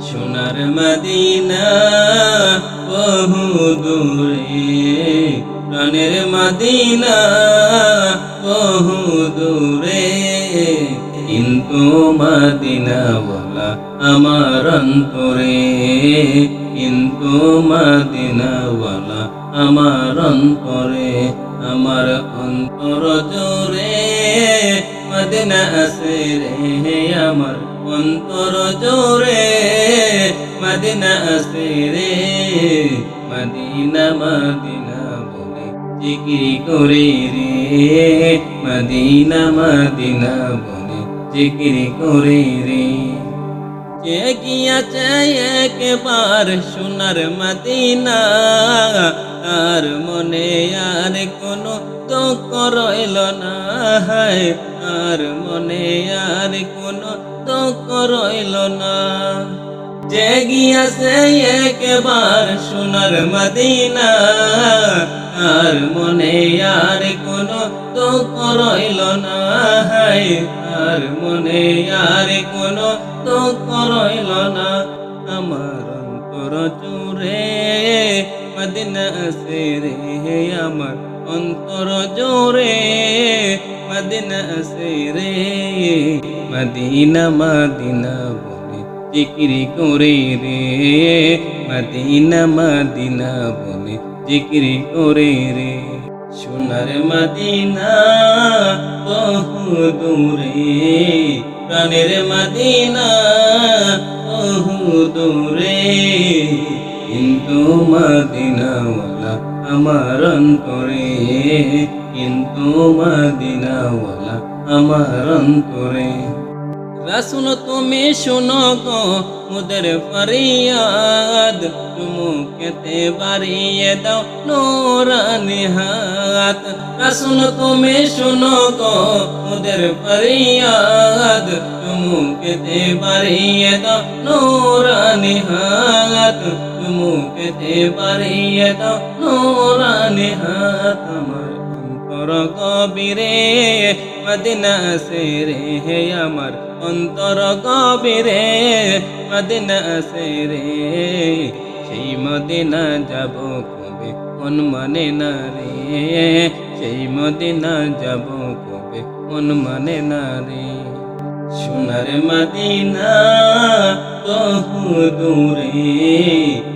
সোনার মদিনা, বহু দূরে। প্রাণের মদিনা, বহু দূরে। কিন্তু মদিনা বলা আমার অন্তরে। কিন্তু মদিনা বলা আমার অন্তরে। আমার অন্তর জোরে মদিনা আসে রে আমার অন্তর জোরে। মদিনা আসে রে মদিনা মদিনা বলে জিকিরি করে রে। মদিনা মদিনা বলে জিকিরি করে রে। কে গিয়াছে একবার সোনার মদিনা আর মনে আর কোনো দুঃখ রইল না। আর মনে আর কোনো দুঃখ রইল না। যে গিয়াছে একবার সোনার মদিনা, আর মনে আর কোনো দুঃখ রইল না। হায়, আর মনে আর কোনো দুঃখ রইল না। আমার অন্তর জুড়ে মদিনা আসে রে আমার অন্তর জোরে, মদিনা আসে রে মদিনা মদিনা বলে জিকিরি করে রে, মদিনা মদিনা বলে জিকিরি করে রে। সোনার মদিনা বহু দূরে, প্রাণের মদিনা বহু দূরে কিন্তু মদিনাওয়ালা আমার অন্তরে, কিন্তু মদিনাওয়ালা আমার অন্তরে। রাসুল তুমি শুনো গো, মুদের ফরিয়াদ মুখেতে বাড়িয়ে দাও নোরানি হাত। রাসুল তুমি শুনো গো, মুদের ফরিয়াদ মুখেতে বাড়িয়ে দাও নোরানি হাত। মুখেতে বাড়িয়ে দাও নোরানি হাত আমার। অন্তর গভীরে, মদিনা সে রে, হে আমার অন্তর গভীরে, মদিনা সে রে। সেই মদিনা যাব কবে, মন মানে না রে। সেই মদিনা যাব কবে, মন মানে না রে। সোনার মদিনা বহু দূরে